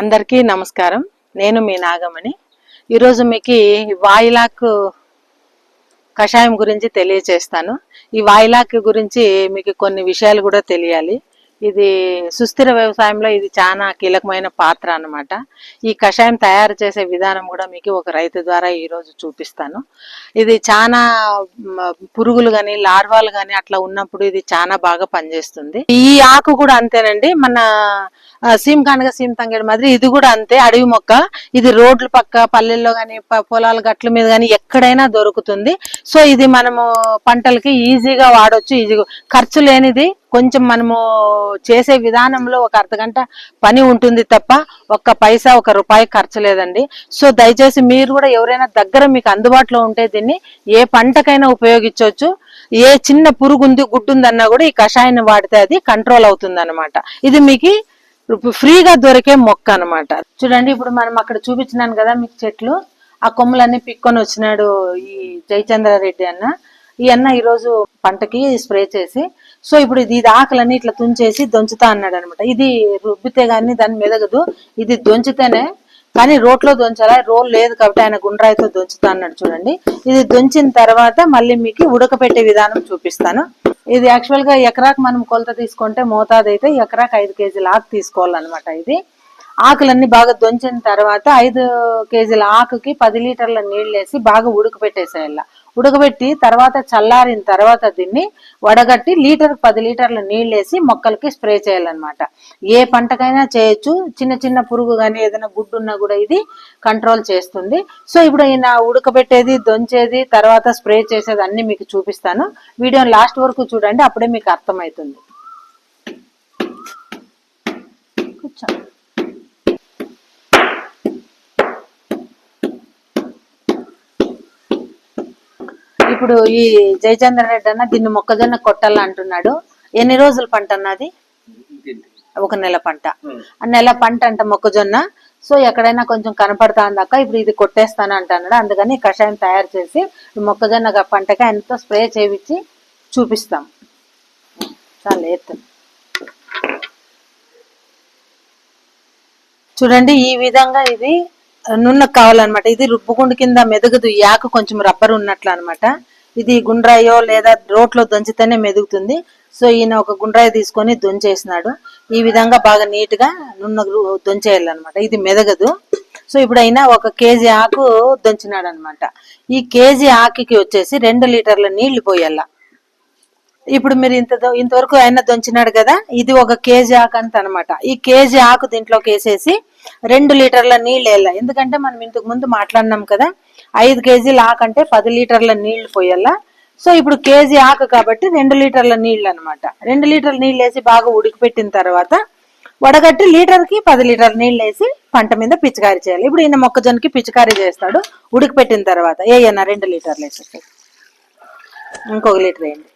అందరికీ నమస్కారం. నేను మీ నాగమణి. ఈరోజు మీకు వాయిలాక్ కషాయం గురించి తెలియచేస్తాను. ఈ వాయిలాక్ గురించి మీకు కొన్ని విషయాలు కూడా తెలియాలి. ఇది సుస్థిర వ్యవసాయంలో ఇది చాలా కీలకమైన పాత్ర అన్నమాట. ఈ కషాయం తయారు చేసే విధానం కూడా మీకు ఒక రైతు ద్వారా ఈరోజు చూపిస్తాను. ఇది చాలా పురుగులు కానీ లార్వాలు కానీ అట్లా ఉన్నప్పుడు ఇది చాలా బాగా పనిచేస్తుంది. ఈ ఆకు కూడా అంతేనండి. మన సీమ్ కానగ సీమ్ తంగేడు మాదిరి ఇది కూడా అంతే అడవి మొక్క. ఇది రోడ్ల పక్క పల్లెల్లో కానీ పొలాల గట్ల మీద కానీ ఎక్కడైనా దొరుకుతుంది. సో ఇది మనము పంటలకి ఈజీగా వాడొచ్చు ఈజీగా ఖర్చు లేనిది కొంచెం మనము చేసే విధానంలో ఒక అర్ధగంట పని ఉంటుంది తప్ప ఒక్క పైసా ఒక రూపాయి ఖర్చు లేదండి. సో దయచేసి మీరు కూడా ఎవరైనా దగ్గర మీకు అందుబాటులో ఉంటే దీన్ని ఏ పంటకైనా ఉపయోగించవచ్చు ఏ చిన్న పురుగు ఉంది గుడ్డు ఉందన్నా కూడా ఈ కషాయాన్ని వాడితే అది కంట్రోల్ అవుతుంది ఇది మీకు ఫ్రీగా దొరికే మొక్క అన్నమాట. చూడండి ఇప్పుడు మనం అక్కడ చూపించినాను కదా మీకు చెట్లు. ఆ కొమ్మలన్నీ పిక్కొని వచ్చినాడు ఈ జయచంద్రారెడ్డి అన్న. ఈ అన్న ఈరోజు పంటకి స్ప్రే చేసి సో ఇప్పుడు ఇది ఇది ఆకులన్నీ ఇట్లా తుంచేసి దొంచుతా అన్నాడు అనమాట ఇది రుబ్బితే గానీ దాన్ని మెదగదు ఇది దొంచితేనే కానీ రోట్లో దొంచాలా? రోల్ లేదు కాబట్టి ఆయన గుండ్రాయితో దొంచుతా అన్నాడు చూడండి. ఇది దొంచిన తర్వాత మళ్ళీ మీకు ఉడకపెట్టే విధానం చూపిస్తాను. ఇది యాక్చువల్గా ఎకరాకు మనం కొలత తీసుకుంటే మోతాదు అయితే ఎకరాకు ఐదు కేజీల ఆకు తీసుకోవాలన్నమాట ఇది. ఆకులన్నీ బాగా దొంచిన తర్వాత ఐదు కేజీల ఆకుకి పది లీటర్ల నీళ్ళు వేసి బాగా ఉడకపెట్టేసేయాల ఉడకబెట్టి తర్వాత చల్లారిన తర్వాత దీన్ని వడగట్టి లీటర్ పది లీటర్ల నీళ్ళేసి మొక్కలకి స్ప్రే చేయాలన్నమాట. ఏ పంటకైనా చేయొచ్చు. చిన్న చిన్న పురుగు కానీ ఏదైనా గుడ్డు ఉన్నా కూడా ఇది కంట్రోల్ చేస్తుంది. సో ఇప్పుడు ఈయన ఉడకబెట్టేది దొంచేది తర్వాత స్ప్రే చేసేది అన్ని మీకు చూపిస్తాను. వీడియో లాస్ట్ వరకు చూడండి అప్పుడే మీకు అర్థమవుతుంది. కూర్చో. ఇప్పుడు ఈ జయచంద్ర రెడ్డి అన్న దీన్ని మొక్కజొన్న కొట్టాలి అంటున్నాడు. ఎన్ని రోజుల పంట అన్నది ఒక నెల పంట. ఆ నెల పంట అంట మొక్కజొన్న. సో ఎక్కడైనా కొంచెం కనపడతా అందాక ఇప్పుడు ఇది కొట్టేస్తాను అంటున్నాడు. అందుకని కషాయం తయారు చేసి మొక్కజొన్న పంటకి ఆయనతో స్ప్రే చేయించి చూపిస్తాం. చాలా ఎత్తు. చూడండి ఈ విధంగా ఇది నున్న కావాలన్నమాట. ఇది రుబ్బుగుండు కింద మెదగదు. ఈ కొంచెం రబ్బర్ ఉన్నట్లు అన్నమాట ఇది గుండ్రాయో లేదా రోట్లో దంచితేనే మెదుగుతుంది. సో ఈయన ఒక గుండ్రాయి తీసుకొని దొంచేసినాడు. ఈ విధంగా బాగా నీట్గా నున్న దొంచేయాలన్నమాట. ఇది మెదగదు. సో ఇప్పుడు అయినా ఒక కేజీ ఆకు దొంచినాడు అనమాట ఈ కేజీ ఆకుకి వచ్చేసి రెండు లీటర్ల నీళ్ళు పోయాల. ఇప్పుడు మీరు ఇంత ఇంతవరకు ఆయన దొంచినాడు కదా ఇది ఒక కేజీ ఆకు అంత అనమాట ఈ కేజీ ఆకు దీంట్లోకి వేసేసి రెండు లీటర్ల నీళ్ళు వేయాల. ఎందుకంటే మనం ఇంతకు ముందు మాట్లాడినాం కదా ఐదు కేజీల ఆకు అంటే పది లీటర్ల నీళ్ళు పోయాల. సో ఇప్పుడు కేజీ ఆకు కాబట్టి రెండు లీటర్ల నీళ్ళు అనమాట రెండు లీటర్ల నీళ్ళు వేసి బాగా ఉడికిపెట్టిన తర్వాత వడగట్టి లీటర్కి పది లీటర్ నీళ్ళు వేసి పంట మీద పిచికారీ చేయాలి. ఇప్పుడు ఈయన మొక్కజొన్నకి పిచికారీ చేస్తాడు ఉడికిపెట్టిన తర్వాత. ఏయన్నా రెండు లీటర్లు వేసేసి. ఇంకొక లీటర్ వేయండి.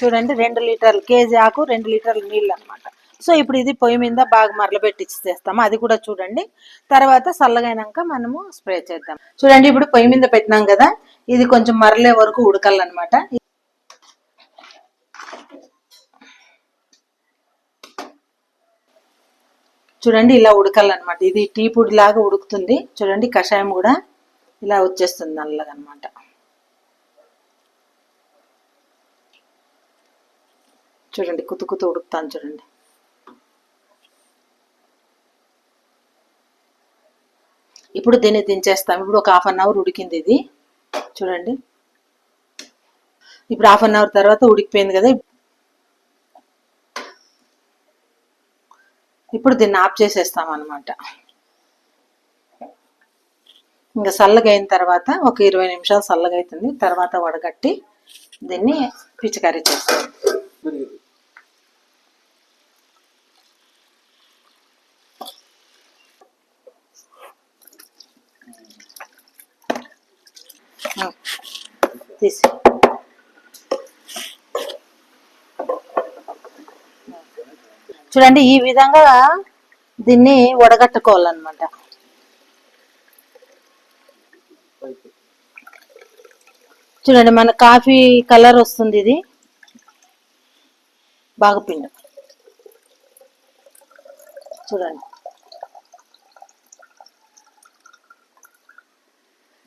చూడండి రెండు లీటర్లు కేజీ ఆకు రెండు లీటర్లు నీళ్ళు అన్నమాట సో ఇప్పుడు ఇది పొయ్యి మీద బాగా మరలబెట్టి చేస్తాము అది కూడా చూడండి. తర్వాత చల్లగైనాక మనము స్ప్రే చేద్దాం. చూడండి ఇప్పుడు పొయ్యి మీద పెట్టినాం కదా ఇది కొంచెం మరలే వరకు ఉడకాలన్నమాట. చూడండి ఇలా ఉడకాలన్నమాట. ఇది టీ పొడి లాగా ఉడుకుతుంది. చూడండి కషాయం కూడా ఇలా వచ్చేస్తుంది నల్లగా అనమాట చూడండి కుతు కుతు ఉడుకుతాను చూడండి. ఇప్పుడు దీన్ని దించేస్తాం. ఇప్పుడు ఒక హాఫ్ అన్ అవర్ ఉడికింది ఇది. చూడండి. ఇప్పుడు హాఫ్ అన్ అవర్ తర్వాత ఉడికిపోయింది కదా. ఇప్పుడు దీన్ని ఆఫ్ చేసేస్తాం అనమాట ఇంకా చల్లగా అయిన తర్వాత ఒక ఇరవై నిమిషాలు చల్లగా అవుతుంది తర్వాత వడగట్టి దీన్ని పిచికారీ చేస్తాం ఆ, తీసి. చూడండి ఈ విధంగా దీన్ని వడగట్టుకోవాలన్నమాట. చూడండి మన కాఫీ కలర్ వస్తుంది ఇది. బాగా పిండు. చూడండి.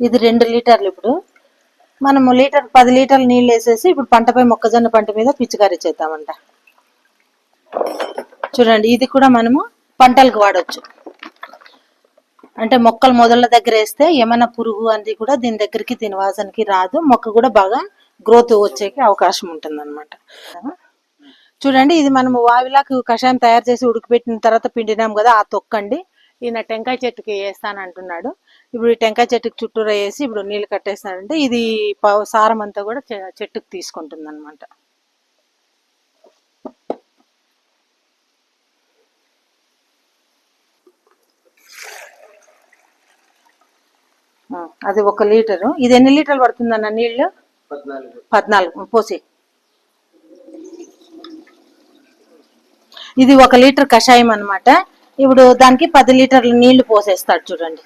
ఇది రెండు లీటర్లు ఇప్పుడు. మనము లీటర్ పది లీటర్లు నీళ్ళు వేసేసి ఇప్పుడు పంటపై మొక్కజొన్న పంట మీద పిచికారీ చేద్దామంట. చూడండి ఇది కూడా మనము పంటలకు వాడచ్చు. అంటే మొక్కలు మొదళ్ళ దగ్గర వేస్తే ఏమైనా పురుగు అనేది కూడా దీని దగ్గరికి దీని వాసనకి రాదు. మొక్క కూడా బాగా గ్రోత్ వచ్చేకి అవకాశం ఉంటుంది చూడండి ఇది మనము వావిలాకు కషాయం తయారు చేసి ఉడికిపెట్టిన తర్వాత పిండినాం కదా ఆ తొక్కండి. ఈయన టెంకాయ చెట్టుకి వేస్తానంటున్నాడు. ఇప్పుడు ఈ టెంకాయ చెట్టుకి చుట్టూరా వేసి ఇప్పుడు నీళ్ళు కట్టేస్తానంటే ఇది సారం అంతా కూడా చెట్టుకు తీసుకుంటుంది అనమాట అది ఒక లీటరు. ఇది ఎన్ని లీటర్లు పడుతుందన్న నీళ్ళు పద్నాలుగు. పోసి ఇది ఒక లీటర్ కషాయం అన్నమాట. ఇప్పుడు దానికి పది లీటర్ల నీళ్ళు పోసేస్తాడు చూడండి.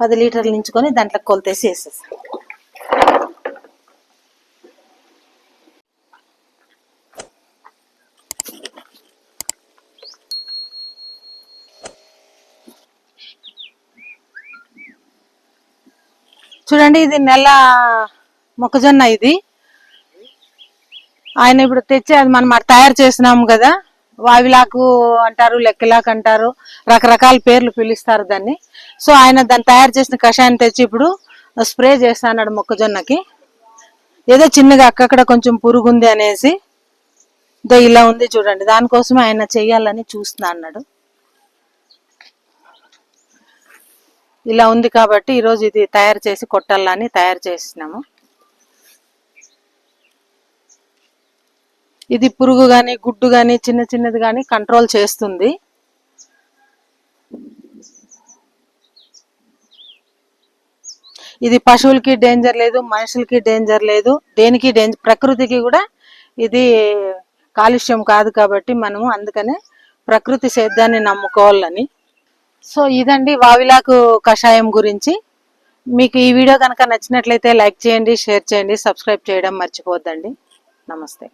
పది లీటర్లు నించుకొని దాంట్లో కొలతేసి వేసేస్తాడు. చూడండి ఇది నెల మొక్కజొన్న ఇది. ఆయన ఇప్పుడు తెచ్చి అది మనం తయారు చేసినాము కదా. వావిలాకు అంటారు లెక్కలాకు అంటారు రకరకాల పేర్లు పిలుస్తారు దాన్ని. సో ఆయన దాన్ని తయారు చేసిన కషాయాన్ని తెచ్చి ఇప్పుడు స్ప్రే చేస్తాడు మొక్కజొన్నకి. ఏదో చిన్నగా అక్కడ కొంచెం పురుగు ఉంది అనేసి ఇదో ఇలా ఉంది చూడండి. దానికోసం ఆయన చెయ్యాలని చూస్తున్నా అన్నాడు. ఇలా ఉంది కాబట్టి ఈరోజు ఇది తయారు చేసి కొట్టాలని తయారు చేసినాము. ఇది పురుగు కానీ గుడ్డు కానీ చిన్న చిన్నది కానీ కంట్రోల్ చేస్తుంది. ఇది పశువులకి డేంజర్ లేదు మనుషులకి డేంజర్ లేదు. దేనికి డేంజర్ ప్రకృతికి కూడా ఇది కాలుష్యం కాదు కాబట్టి మనము అందుకనే ప్రకృతి సేద్యాన్ని నమ్ముకోవాలని. సో ఇదండి వావిలాకు కషాయం గురించి. మీకు ఈ వీడియో కనుక నచ్చినట్లయితే లైక్ చేయండి షేర్ చేయండి సబ్స్క్రైబ్ చేయడం మర్చిపోవద్దండి. నమస్తే.